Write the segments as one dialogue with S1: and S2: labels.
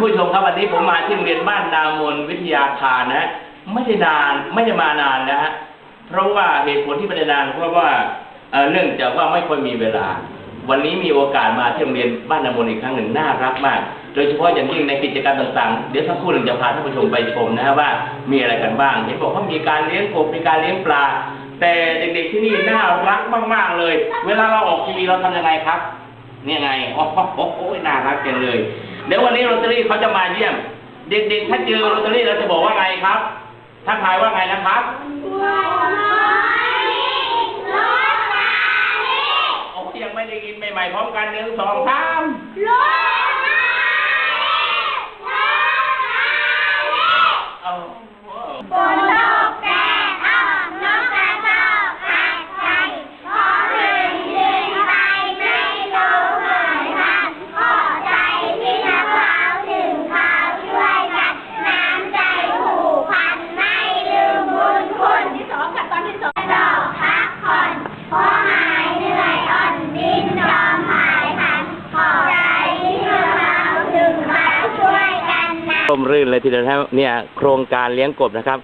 S1: ผู้ชมครับวันนี้ผมมาที่โรงเรียนบ้านนามนวิทยาคารนะฮะไม่ได้นานไม่ได้มานานนะฮะเพราะว่าเหตุผลที่ไม่ได้นานเพราะว่าเนื่องจากว่าไม่ค่อยมีเวลา วันนี้มีโอกาสมาที่โรงเรียนบ้านนามนอีกครั้งหนึ่งน่ารักมาก โดยเฉพาะอย่างยิ่งในกิจกรรมต่างๆ เดี๋ยวสักครู่หนึ่งจะพาท่านผู้ชมไปชมนะฮะว่ามีอะไรกันบ้างเห็นบอกว่ามีการเลี้ยงกบมีการเลี้ยงปลา แต่เด็กๆที่นี่น่ารักมากๆเลย เวลาเราออกทีวีเราทำยังไงครับนี่ไงโอ้โหน่ารักจังเลย เดี๋ยววันนี้โรตารี่เขาจะมาเยี่ยม เด็กๆ ถ้าเจอโรตารี่เราจะบอกว่าไงครับถ้าทายว่าไงนะครับโอ้ยังไม่ได้ยินใหม่ๆพร้อมกันหนึ่งสองสาม ร่มรื่นเลยทีเดียวนะครับเนี่ยโครงการเลี้ยงกบนะครับ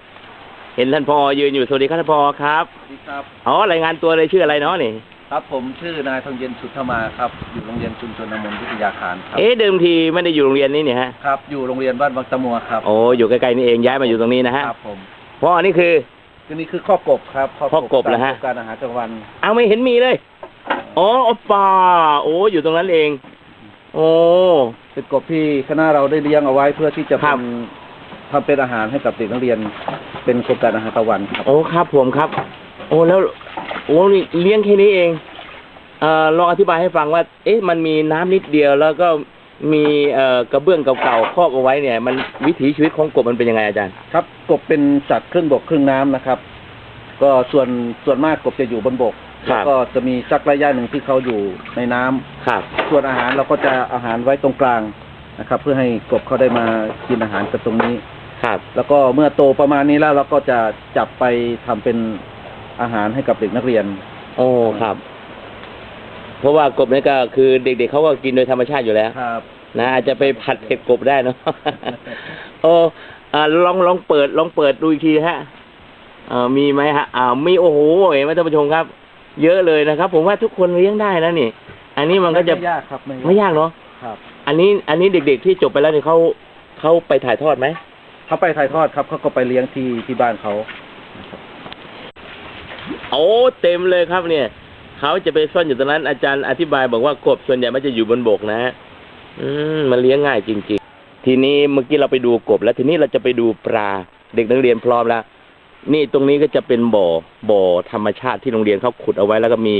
S1: เห็นท่านพอยืนอยู่สวัสดีครับท่านพอครับ
S2: สวัสดีครับ
S1: อ๋อรายงานตัวเลยชื่ออะไรเนาะนี่
S2: ครับผมชื่อนายทองเย็นสุทธมาครับอยู่โรงเรียนชุมชนนมนวิทยาคารครับ
S1: เอ๊ะเดิมทีไม่ได้อยู่โรงเรียนนี้เนี่ยฮะ
S2: ครับอยู่โรงเรียนบ้านบางตะมัวครับ
S1: โอ้อยู่ใกล้ๆนี่เองย้ายมาอยู่ตรงนี้นะฮะ
S2: ครับผม
S1: พ่ออันนี้คือ
S2: ทีนี้คือข้อกบครับ
S1: ข้อกบเหรอฮะ
S2: ตามโครงการอาหารกลางวัน
S1: เอาไม่เห็นมีเลยอ๋ออปลาโอ้อยู่ตรงนั้นเอง โอ้
S2: เป็นกบที่คณะเราได้เลี้ยงเอาไว้เพื่อที่จะ
S1: ครั
S2: เป็
S1: บ
S2: นทำเป็นอาหารให้กับเด็กนักเรียน เป็นโครงการอาหารกลางวันครับ
S1: โอ้ครับผมครับ โอ้แล้วโอ้นี่เลี้ยงแค่นี้เองเอ่อลองอธิบายให้ฟังว่า เอ๊ะมันมีน้ำนิดเดียวแล้วก็มีเอ่อกระเบื้องเก่าๆครอบเอาไว้เนี่ย มันวิถีชีวิตของกบมันเป็นยังไงอาจารย์
S2: ครับกบเป็นสัตว์ครึ่งบกครึ่งน้ำนะครับ ก็ส่วนส่วนมากกบจะอยู่บนบก
S1: ครั
S2: แล้ว
S1: บ
S2: ก็จะมีสักระยะหนึ่งที่เขาอยู่ในน้ำ
S1: ครับ
S2: ส่วนอาหารเราก็จะอาหารไว้ตรงกลางนะครับ เพื่อให้กบเขาได้มากินอาหารกันตรงนี้
S1: ครับ
S2: แล้วก็เมื่อโตประมาณนี้แล้วเราก็จะจับไปทำเป็นอาหารให้กับเด็กนักเรียน
S1: โอ้ครับ เพราะว่ากบเนี่ยก็คือเด็กๆเขาก็กินโดยธรรมชาติอยู่แล้ว
S2: ครับ
S1: นะอาจจะไปผัดเผ็ดกบได้เนาะโอ้อ่าลองลองเปิดลองเปิดดูอีกทีฮะเอ่ามีไหมฮะอ่ามีโอ้โหเห็นไหมท่านผู้ชมครับ เยอะเลยนะครับ ผมว่าทุกคนเลี้ยงได้นะนี่ อันนี้มันก็จะ
S2: ไม่ยากครับไม่
S1: ไม่ยากเนาะ
S2: ครับ
S1: อันนี้อันนี้เด็ก ๆ ที่จบไปแล้วเนี่ยเขาเขาไปถ่ายทอดไหม
S2: เขาไปถ่ายทอดครับเขาก็ไปเลี้ยงที่ที่บ้านเขา
S1: โอ้เต็มเลยครับเนี่ยเขาจะไปซ่อนอยู่ตรงนั้นอาจารย์อธิบายบอกว่ากบส่วนใหญ่มันจะอยู่บนบกนะฮะอืมมันเลี้ยงง่ายจริง ๆ ทีนี้เมื่อกี้เราไปดูกบแล้วทีนี้เราจะไปดูปลาเด็กนักเรียนพร้อมแล้ว นี่ตรงนี้ก็จะเป็นบ่อบ่อธรรมชาติที่โรงเรียนเขาขุดเอาไว้ แล้วก็มี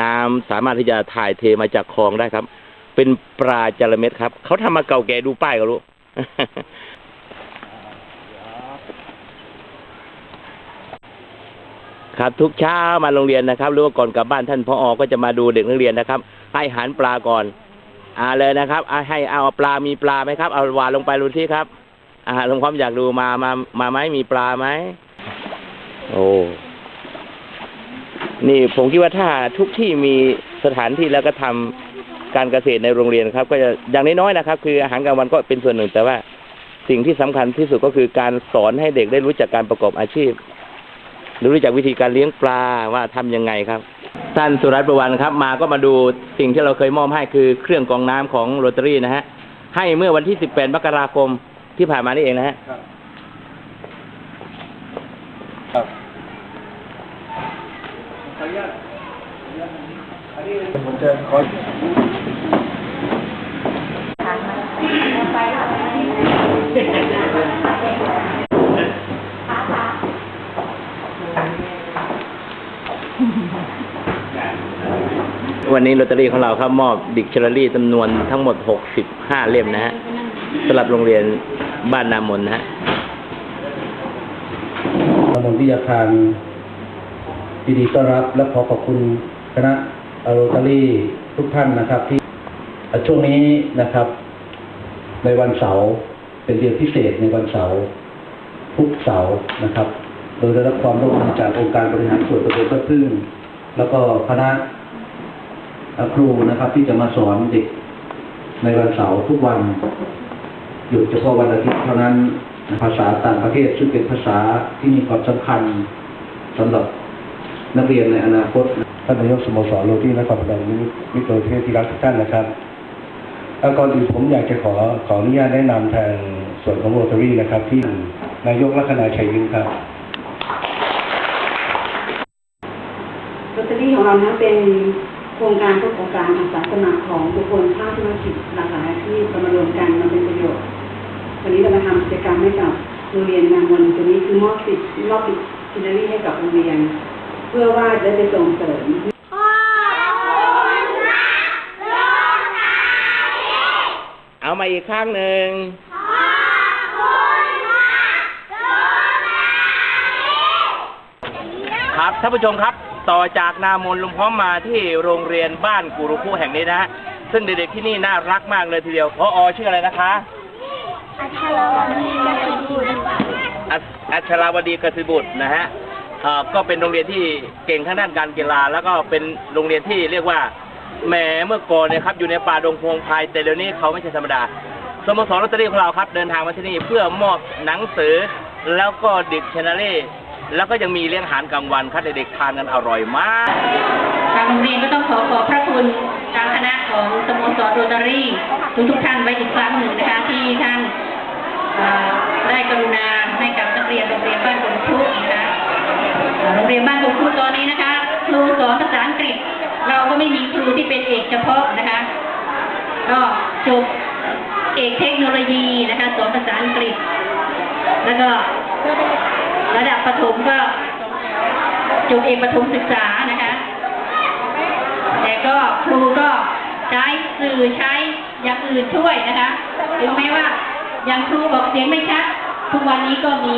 S1: น้ำสามารถที่จะถ่ายเทมาจากคลองได้ครับ เป็นปลาจระเม็ดครับ เขาทำมาเก่าแก่ดูป้ายก็รู้ครับทุกเช้ามาโรงเรียนนะครับ หรือว่าก่อนกลับบ้านท่านพออก็จะมาดูเด็กนักเรียนนะครับ ให้อาหารปลาก่อนอ่าเลยนะครับอให้เอาปลามีปลาไหมครับ เอาหวานลงไปดูที่ครับ อ่าลงความอยากดูมามามาไหมมีปลาไหม โอ้นี่ผมคิดว่าถ้าทุกที่มีสถานที่แล้วก็ทำการเกษตรในโรงเรียนครับ ก็จะอย่างน้อยๆนะครับ คืออาหารกลางวันก็เป็นส่วนหนึ่ง แต่ว่าสิ่งที่สำคัญที่สุดก็คือการสอนให้เด็กได้รู้จักการประกอบอาชีพรู้จักวิธีการเลี้ยงปลาว่าทำยังไงครับท่านสุรัตน์ประวันครับ มาก็มาดูสิ่งที่เราเคยมอบให้คือเครื่องกรองน้ำของโรตารี่นะฮะให้เมื่อวันที่ 18 มกราคมที่ผ่านมานี่เองนะฮะ
S2: ครับครับขออนุญาตอันนี้ ผมจะขอ
S1: วันนี้โรตารี่ของเราครับมอบดิกชันนารีจำนวนทั้งหมด 65 เล่มนะฮะสำหรับโรงเรียนบ้านนามนนะฮะ
S2: ตำบลวิทยาคารยินดีต้อนรับและขอขอบคุณคณะ โรตารี่ทุกท่านนะครับที่ช่วงนี้นะครับ ในวันเสาร์เป็นเดือนพิเศษในวันเสาร์ทุกเสาร์นะครับ โดยได้รับความร่วมมือจากองค์การบริหารส่วนตำบลบ้านพึ่ง แล้วก็คณะครูนะครับ ที่จะมาสอนเด็กในวันเสาร์ทุกวันหยุดเฉพาะวันอาทิตย์เท่านั้นภาษาต่างประเทศซึ่งเป็นภาษาที่มีความสำคัญสำหรับนักเรียนในอนาคต
S3: ท่านนายกสโมสรโรตี้นครพนมมิตรเทศที่รักทุกท่านนะครับแล้วก่อนอื่นผมอยากจะขอขออนุญาตแนะนำทางส่วนของโรตารี่นะครับ ที่นายกลัคนาชัยยิ่งครับ
S4: โรตารี่ของเรานะเป็นโครงการทุกโครงการอาสาสมัครของบุคคลภาคธุรกิจหลากหลายอาชีพเรามารวมกันมาเป็นประโยชน์วันนี้เรามาทำกิจกรรมให้กับโรงเรียนนางวันตัวนี้คือมอบสิทธิ์มอบสิทธิ์ซินารีให้กับโรงเรียน เพื่อว่าจะได้ไปส่งเสริม
S1: เอา มาอีกข้างหนึ่งครับท่านผู้ชมครับ ต่อจากนามนลุงพร้อมมาที่โรงเรียนบ้านกุรุคุแห่งนี้นะฮะซึ่งเด็กๆที่นี่น่ารักมากเลยทีเดียวพออชื่ออะไรนะคะ
S5: อัชรวดีกสิบุตร
S1: อัชอัชราวดีกสิบุตรนะฮะเอ่อก็เป็นโรงเรียนที่เก่งทางด้านการกีฬา แล้วก็เป็นโรงเรียนที่เรียกว่า แหมเมื่อก่อนเนี่ยครับอยู่ในป่าดงพงไพรแต่เดี๋ยวนี้เขาไม่ใช่ธรรมดาสโมสรลอตเตอรี่ของเราครับ เดินทางมาที่นี่เพื่อมอบหนังสือ แล้วก็ดิกชันนารีแล้วก็ยังมีเลี้ยงอาหารกลางวันครับเด็กๆทานกันอร่อยมาก
S6: ทางโรงเรียนก็ต้องขอขอบพระคุณทางคณะของสโมสรโรตารี่ทุกทุกๆท่านไว้อีกครั้งหนึ่งนะคะที่ท่านเอ่อได้กรุณาให้กับนักเรียนโรงเรียนบ้านกงคุนะคะเอ่อโรงเรียนบ้านกงคุตอนนี้นะคะครูสอนภาษาอังกฤษ เราก็ไม่มี รูที่เป็นเอกเฉพาะนะคะ ก็จบเอกเทคโนโลยีนะคะสอนภาษาอังกฤษ แล้วก็ระดับประถมก็จบเอกประถมศึกษานะคะ แต่ก็ครูก็ใช้สื่อใช้อย่างอื่นช่วยนะคะ ถึงแม้ว่าอย่างครูบอกเสียงไม่ชัด ทุกวันนี้ก็มี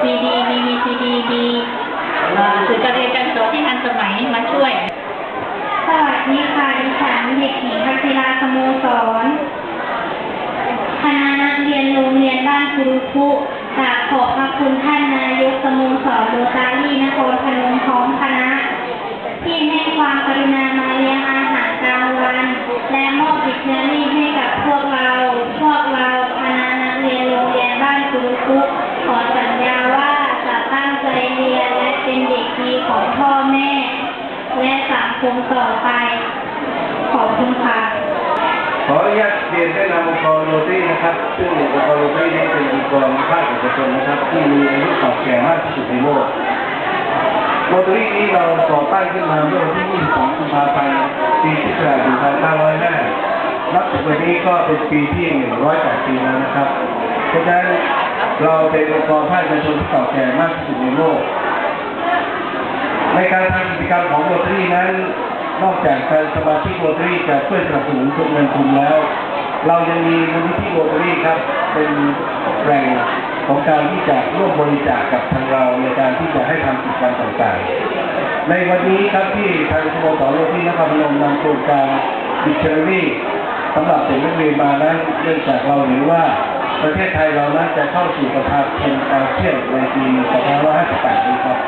S6: ซีดี มีวีซีดี มีเอ่อสื่อการเรียนการสอนที่ทันสมัยมาช่วย
S5: วัสดีค่ะดิฉันเด็กหญิงพัชราสโมสรคณะนักเรียนโรงเรียนบ้านคุรุคุกราบขอบพระคุณท่านนายกสโมสรโรตารีนครพนมพร้อมคณะ ที่ให้ความกรุณามาเลี้ยงอาหารกลางวัน และมอบดิกชันนารีให้กับพวกเรา พวกเราคณะนักเรียนโรงเรียนบ้านคุรุคุขอสัญญาว่าจะตั้งใจเรียนและเป็นเด็กดีของพ่อแม่ และสังคมต่อไป ขอบคุณค่ะ
S3: ขออนุญาตเรียนแนะนำองค์กรโรตี้นะครับ ซึ่งองค์กรโรตี้นี้เป็นองค์กรภาคเอกชนนะครับ ที่มีอายุเก่าแก่มากที่สุดในโลกโรตี้นี้เราก่อตั้งขึ้นมาเมื่อวันที่ 22 กุมภาพันธ์ ปีพุทธศักราช1905นับถึงวันนี้ก็เป็นปีที่ 108 ปีแล้วนะครับ เพราะฉะนั้นเราเป็นองค์กรภาคเอกชนที่เก่าแก่มากที่สุดในโลก ในการทำกิจกรรมของโรตรี่นั้น นอกจากการสมาชิกโรตรี่จะช่วยสนับสนุนทุนเงินทุนแล้ว เรายังมีมูลนิธิโรตรี่ครับ เป็นแหล่งของการที่จะร่วมบริจาคกับทางเราในการที่จะให้ทำกิจกรรมต่างๆ ในวันนี้ครับที่ทางสโมสรโรตรีนครพนมนำโครงการดิกชันนารีสำหรับเด็กนักเรียนมานั้นเนื่องจากเราเห็นว่าประเทศไทยเรานั้นจะเข้าสู่ประชาคมอาเซียนในปี 2558 นี้ครับ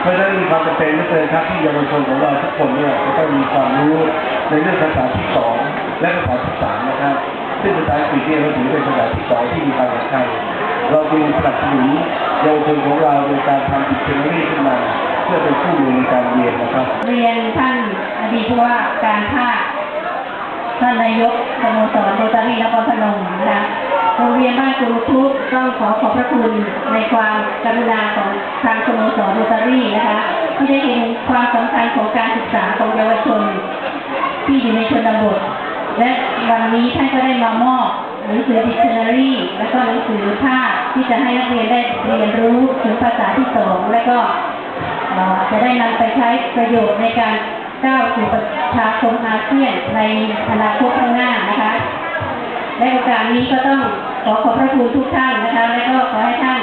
S3: เพราะฉะนั้นมีความจำเป็นเหลือเกินครับที่เยาวชนของเราทุกคนเนี่ยจะต้องมีความรู้ในเรื่องภาษาที่สองและภาษาที่สามนะครับ ซึ่งภาษาอังกฤษเนี่ยเราถือเป็นภาษาที่สองที่มีความสำคัญเราจึงสนับสนุนเยาวชนของเราโดยการทำดิกชันนารีขึ้นมาเพื่อเป็นคู่มือในการเรียนนะครับ
S6: เรียนท่านอดีตผู้ว่าการภาคท่านนายกสโมสรโรตารีนครพนมนะคะ โรงเรียนบ้านกุรุทุกต้องขอขอบพระคุณในความกรุณาของทางสโมสรโรตารี่นะคะที่ได้เห็นความสำคัญของการศึกษาของเยาวชน ที่อยู่ในชนบท และวันนี้ท่านก็ได้มามอบหนังสือดิกชันนารีและก็หนังสือภาพที่จะให้นักเรียนได้เรียนรู้ถึงภาษาที่สองและก็จะได้นำไปใช้ประโยชน์ในการก้าวสู่ประชาคมอาเซียนในอนาคตข้างหน้านะคะ ในโอกาสนี้ก็ต้องขอขอบพระคุณทุกท่านนะคะ และก็ขอให้ท่าน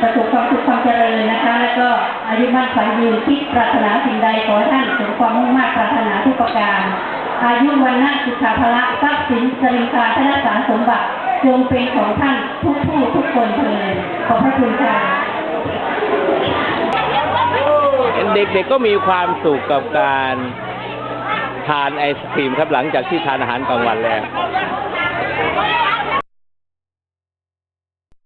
S6: ประสบความสุขความเจริญนะคะ และก็อายุมั่นขวัญยืนคิดปรารถนาสิ่งใดขอให้ท่านสมความมุ่งมั่นปรารถนาทุกประการ อายุวันนะสุขาภละทรัพย์สินสริงคาธนสารสมบัติจงเป็นของท่านทุกผู้ทุกคนเถิดขอบพระคุณค่ะ
S1: เด็กๆก็มีความสุขกับการทานไอศครีมครับหลังจากที่ทานอาหารกลางวันแล้ว Thank you.